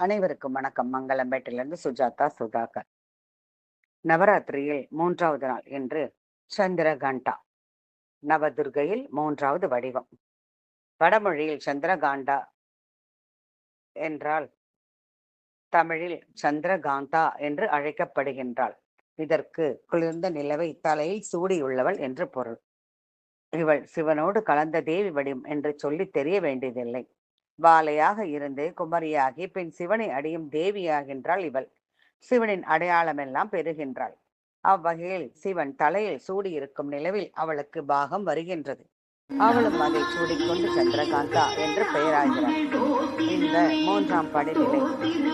அனைவருக்கும் வணக்கம். மங்களம்பேட்டிலிருந்து சுஜாதா சுதாகர். நவராத்திரியில் மூன்றாவது நாள் என்று சந்திரகாண்டா. நவதுர்கையில் மூன்றாவது வடிவம். வடமொழியில் சந்திரகாண்டா என்றால் தமிழில் சந்திரகாந்தா என்று அழைக்கப்படுகின்றாள். இதற்கு குளிர்ந்த நிலவை தலையில் சூடியுள்ளவள் என்று பொருள். இவள் சிவனோடு கலந்த தேவி வடிவம் என்று சொல்லி தெரிய வேண்டியதில்லை. வாலையாக இருந்து குமரியாகி பின் சிவனை அடையும் தேவியாகின்றாள் இவள். சிவனின் அடையாளமெல்லாம் பெறுகின்றாள். அவ்வகையில் சிவன் தலையில் சூடியிருக்கும் நிலவில் அவளுக்கு பாகம் வருகின்றது. அவளும் அதை சூடிக்கொண்டு சந்திரகாந்தா என்று பெயராகிறார் இந்த மூன்றாம் படிநிலை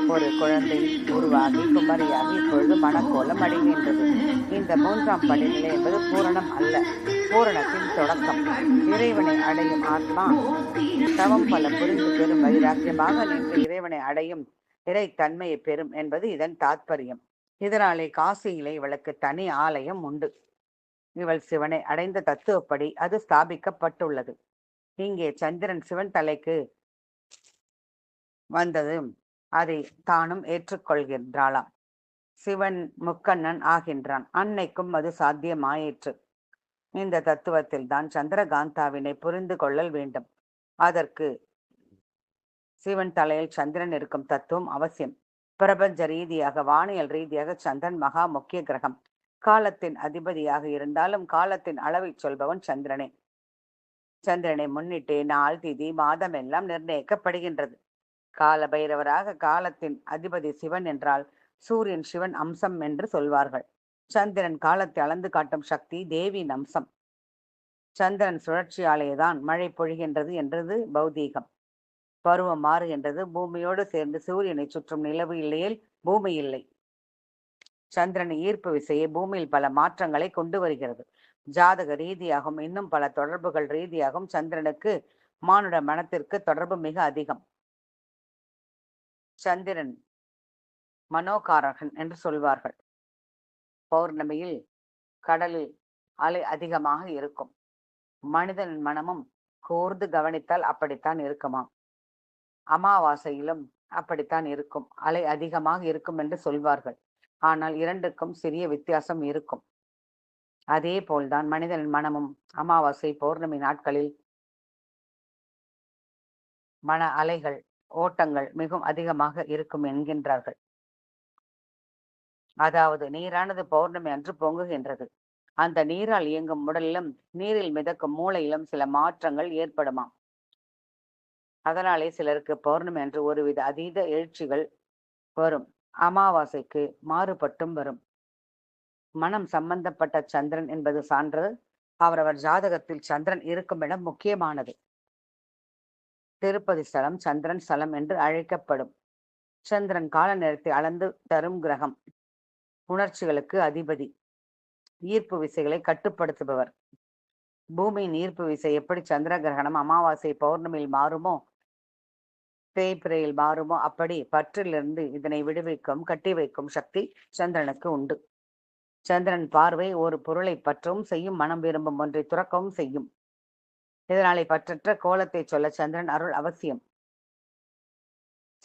ஒரு குழந்தை உருவாகி குமரியாகி இப்பொழுது மனக்கோலம் அடைகின்றது. இந்த மூன்றாம் படிநிலை என்பது பூரணம் அல்ல பூரணத்தின் தொடக்கம். இறைவனை அடையும் ஆத்மா தவம் பல புரிந்து பெறும் வைராக்கியமாக நின்று இறைவனை அடையும் இறை தன்மையை பெறும் என்பது இதன் தாத்பரியம். இதனாலே காசியிலே இவளுக்கு தனி ஆலயம் உண்டு. இவள் சிவனை அடைந்த தத்துவப்படி அது ஸ்தாபிக்கப்பட்டுள்ளது. இங்கே சந்திரன் சிவன் தலைக்கு வந்தது. அதை தானும் ஏற்றுக்கொள்கின்றாளாம். சிவன் முக்கண்ணன் ஆகின்றான். அன்னைக்கும் அது சாத்தியமாயிற்று. இந்த தத்துவத்தில் தான் சந்திரகாந்தாவினை புரிந்து கொள்ளல் வேண்டும். அதற்கு சிவன் தலையில் சந்திரன் இருக்கும் தத்துவம் அவசியம். பிரபஞ்ச ரீதியாக வானியல் ரீதியாக சந்திரன் மகா முக்கிய கிரகம். காலத்தின் அதிபதியாக இருந்தாலும் காலத்தின் அளவை சொல்பவன் சந்திரனே. சந்திரனை முன்னிட்டு நாள் திதி மாதம் எல்லாம் நிர்ணயிக்கப்படுகின்றது. கால பைரவராக காலத்தின் அதிபதி சிவன் என்றால் சூரியன் சிவன் அம்சம் என்று சொல்வார்கள். சந்திரன் காலத்தை அளந்து காட்டும் சக்தி தேவியின் அம்சம். சந்திரன் சுழற்சியாலேதான் மழை பொழிகின்றது என்றது பௌதீகம். பருவம் மாறுகின்றது. பூமியோடு சேர்ந்து சூரியனை சுற்றும் நிலவு இல்லையில் பூமி இல்லை. சந்திரன் ஈர்ப்பு விசையை பூமியில் பல மாற்றங்களை கொண்டு வருகிறது. ஜாதக ரீதியாகவும் இன்னும் பல தொடர்புகள் ரீதியாகவும் சந்திரனுக்கு மானுட மனத்திற்கு தொடர்பு மிக அதிகம். சந்திரன் மனோகாரகன் என்று சொல்வார்கள். பௌர்ணமியில் கடலில் அலை அதிகமாக இருக்கும். மனிதன் மனமும் கூர்ந்து கவனித்தால் அப்படித்தான் இருக்குமாம். அமாவாசையிலும் அப்படித்தான் இருக்கும். அலை அதிகமாக இருக்கும் என்று சொல்வார்கள். ஆனால் இரண்டுக்கும் சிறிய வித்தியாசம் இருக்கும். அதே போல்தான் மனிதனின் மனமும் அமாவாசை பௌர்ணமி நாட்களில் மன அலைகள் ஓட்டங்கள் மிகவும் அதிகமாக இருக்கும் என்கின்றார்கள். அதாவது நீரானது பௌர்ணமி அன்று பொங்குகின்றது. அந்த நீரால் இயங்கும் உடலிலும் நீரில் மிதக்கும் மூளையிலும் சில மாற்றங்கள் ஏற்படுமாம். அதனாலே சிலருக்கு பௌர்ணமி அன்று ஒருவித அதீத எழுச்சிகள் வரும். அமாவாசைக்கு மாறுபட்டும் வரும். மனம் சம்பந்தப்பட்ட சந்திரன் என்பது சான்று அவரவர் ஜாதகத்தில் சந்திரன் இருக்கும் இடம் முக்கியமானது. திருப்பதி ஸ்தலம் சந்திரன் ஸ்தலம் என்று அழைக்கப்படும். சந்திரன் கால நேரத்தை அளந்து தரும் கிரகம். உணர்ச்சிகளுக்கு அதிபதி. ஈர்ப்பு விசைகளை கட்டுப்படுத்துபவர். பூமியின் ஈர்ப்பு விசை எப்படி சந்திர கிரகணம் அமாவாசை பௌர்ணமியில் மாறுமோ தேய்பிரையில் மாறுமோ? அப்படி பற்றிலிருந்து இதனை விடுவிக்கும் கட்டி வைக்கும் சக்தி சந்திரனுக்கு உண்டு. சந்திரன் பார்வை ஒரு பொருளை பற்றவும் செய்யும் மனம் விரும்பும் ஒன்றை துறக்கவும் செய்யும். இதனாலே பற்றற்ற கோலத்தை சொல்ல சந்திரன் அருள் அவசியம்.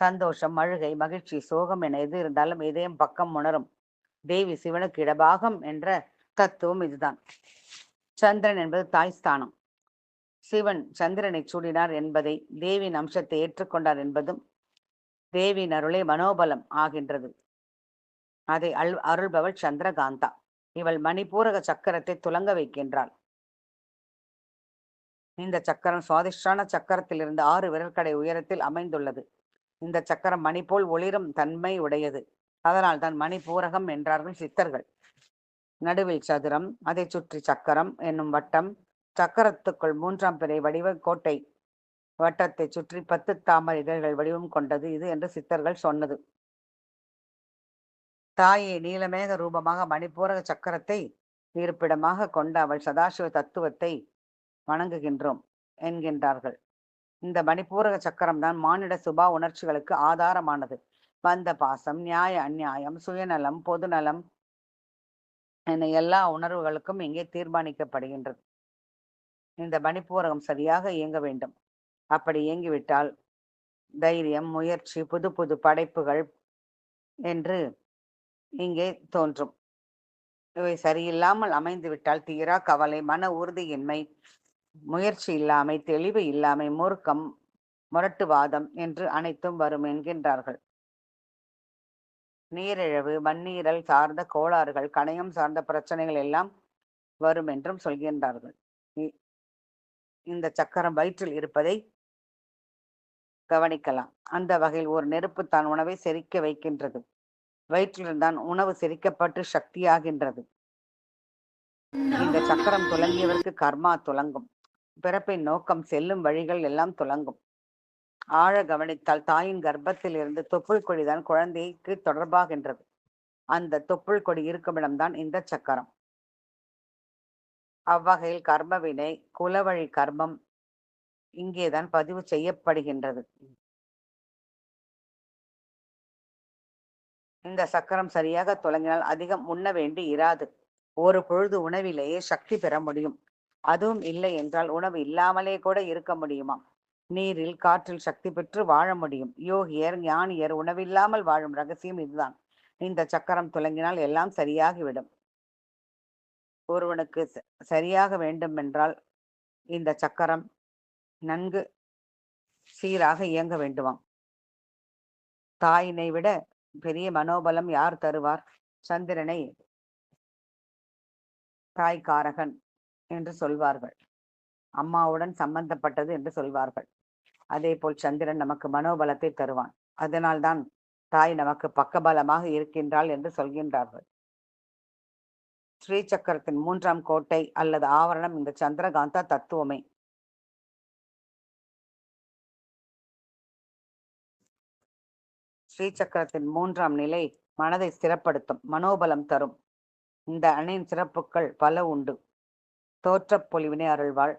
சந்தோஷம் அழுகை மகிழ்ச்சி சோகம் என எது இருந்தாலும் இதயம் பக்கம் உணரும். தேவி சிவனுக்கு இடபாகம் என்ற தத்துவம் இதுதான். சந்திரன் என்பது தாய் ஸ்தானம். சிவன் சந்திரனை சூடினார் என்பதை தேவியின் அம்சத்தை ஏற்றுக்கொண்டார் என்பதும் தேவியின் அருளே மனோபலம் ஆகின்றது. அதை அல் அருள்பவள் சந்திரகாந்தா. இவள் மணிபூரக சக்கரத்தை துலங்க வைக்கின்றாள். இந்த சக்கரம் சுவாதிஷ்டான சக்கரத்திலிருந்து ஆறு விரற்கடை உயரத்தில் அமைந்துள்ளது. இந்த சக்கரம் மணி போல் ஒளிரும் தன்மை உடையது. அதனால் தான் மணிபூரகம் என்றார்கள் சித்தர்கள். நடுவில் சதுரம் அதை சுற்றி சக்கரம் என்னும் வட்டம் சக்கரத்துக்குள் மூன்றாம் பிறை வடிவ கோட்டை வட்டத்தை சுற்றி பத்து தாமரை இதழ்கள் வடிவம் கொண்டது இது என்று சித்தர்கள் சொன்னது. தாயை நீலமேக ரூபமாக மணிப்பூரக சக்கரத்தை இருப்பிடமாக கொண்ட அவள் சதாசிவ தத்துவத்தை வணங்குகின்றோம் என்கின்றார்கள். இந்த மணிப்பூரக சக்கரம் தான் மானிட சுபா உணர்ச்சிகளுக்கு ஆதாரமானது. வந்த பாசம் நியாய அந்நியாயம் சுயநலம் பொதுநலம் என எல்லா உணர்வுகளுக்கும் இங்கே தீர்மானிக்கப்படுகின்றது. இந்த மணிப்பூரகம் சரியாக இயங்க வேண்டும். அப்படி இயங்கிவிட்டால் தைரியம் முயற்சி புது புது படைப்புகள் என்று இங்கே தோன்றும். இவை சரியில்லாமல் அமைந்துவிட்டால் தீரா கவலை மன உறுதியின்மை முயற்சி இல்லாமை தெளிவு இல்லாமை மூர்க்கம் முரட்டுவாதம் என்று அனைத்தும் வரும் என்கின்றார்கள். நீரிழவு மண்ணீரல் சார்ந்த கோளாறுகள் கணையம் சார்ந்த பிரச்சனைகள் எல்லாம் வரும் என்றும் சொல்கின்றார்கள். இந்த சக்கரம் வயிற்றில் இருப்பதை கவனிக்கலாம். அந்த வகையில் ஒரு நெருப்பு தான் உணவை செரிக்க வைக்கின்றது. வயிற்றில்தான் உணவு செரிக்கப்பட்டு சக்தியாகின்றது. இந்த சக்கரம் துலங்கியவருக்கு கர்மா துலங்கும். பிறப்பின் நோக்கம் செல்லும் வழிகள் எல்லாம் துலங்கும். ஆழ கவனித்தால் தாயின் கர்ப்பத்தில் இருந்து தொப்புள் கொடிதான் குழந்தைக்கு தொடர்பாகின்றது. அந்த தொப்புள் கொடி இருக்குமிடம்தான் இந்த சக்கரம். அவ்வகையில் கர்மவினை குலவழி கர்மம் இங்கேதான் பதிவு செய்யப்படுகின்றது. இந்த சக்கரம் சரியாக தொடங்கினால் அதிகம் உண்ண வேண்டி இராது. ஒரு பொழுது உணவிலேயே சக்தி பெற முடியும். அதுவும் இல்லை என்றால் உணவு இல்லாமலே கூட இருக்க முடியுமா? நீரில் காற்றில் சக்தி பெற்று வாழ முடியும். யோகியர் ஞானியர் உணவில்லாமல் வாழும் ரகசியம் இதுதான். இந்த சக்கரம் துலங்கினால் எல்லாம் சரியாகிவிடும். ஒருவனுக்கு சரியாக வேண்டும் என்றால் இந்த சக்கரம் நன்கு சீராக இயங்க வேண்டுமாம். தாயினை விட பெரிய மனோபலம் யார் தருவார்? சந்திரனை தாய்க்காரகன் என்று சொல்வார்கள். அம்மாவுடன் சம்பந்தப்பட்டது என்று சொல்வார்கள். அதே போல் சந்திரன் நமக்கு மனோபலத்தை தருவான். அதனால்தான் தாய் நமக்கு பக்கபலமாக இருக்கின்றாள் என்று சொல்கின்றார்கள். ஸ்ரீ சக்கரத்தின் மூன்றாம் கோட்டை அல்லது ஆவரணம் இந்த சந்திரகாந்தா தத்துவமே. ஸ்ரீ சக்கரத்தின் மூன்றாம் நிலை மனதை ஸ்திரப்படுத்தும் மனோபலம் தரும். இந்த அணையின் சிறப்புகள் பல உண்டு. தோற்றப் பொலிவினை அருள்வாள்.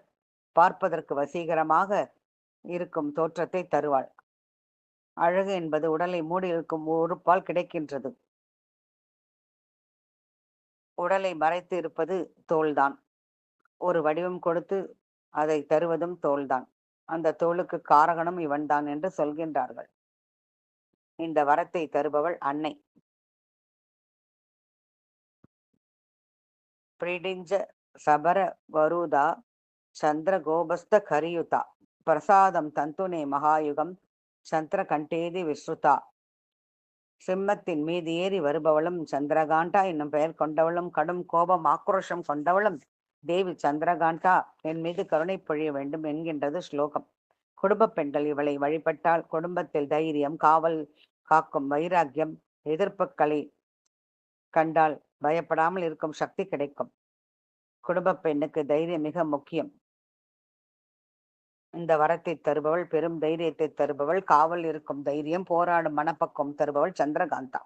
பார்ப்பதற்கு வசீகரமாக இருக்கும் தோற்றத்தை தருவாள். அழகு என்பது உடலை மூடி இருக்கும் உறுப்பால் கிடைக்கின்றது. உடலை மறைத்து இருப்பது தோல்தான் ஒரு வடிவம் கொடுத்து அதை தருவதும் தோல்தான் அந்த தோளுக்கு காரகனும் இவன்தான் என்று சொல்கின்றார்கள். இந்த வரத்தை தருபவள் அன்னை. பிரிடிஞ்ச சபர வருதா சந்திர கோபஸ்த கரியுதா. பிரசாதம் தந்துனே மகாயுகம் சந்திர கண்டேதி விஸ்ருதா. சிம்மத்தின் மீது ஏறி வருபவளும் சந்திரகாண்டா என்னும் பெயர் கொண்டவளும் கடும் கோபம் ஆக்ரோஷம் கொண்டவளும். தேவி சந்திரகாண்டா என் மீது கருணை பொழிய வேண்டும் என்கின்றது ஸ்லோகம். குடும்ப பெண்கள் இவளை வழிபட்டால் குடும்பத்தில் தைரியம் காவல் காக்கும் வைராக்கியம் எதிர்ப்புகளை கண்டால் பயப்படாமல் இருக்கும் சக்தி கிடைக்கும். குடும்ப பெண்ணுக்கு தைரியம் மிக முக்கியம். இந்த வரத்தை தருபவள் பெரும் தைரியத்தை தருபவள் காவல் இருக்கும் தைரியம் போராடும் மனப்பக்கம் தருபவள் சந்திரகாந்தா.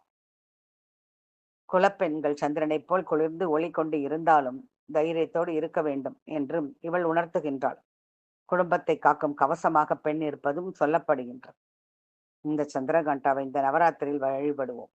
குலப்பெண்கள் சந்திரனைப் போல் குளிர்ந்து ஒளி கொண்டு இருந்தாலும் தைரியத்தோடு இருக்க வேண்டும் என்றும் இவள் உணர்த்துகின்றாள். குடும்பத்தை காக்கும் கவசமாக பெண் இருப்பதும் சொல்லப்படுகின்றது. இந்த சந்திரகாண்டாவை இந்த நவராத்திரியில் வழிபடுவோம்.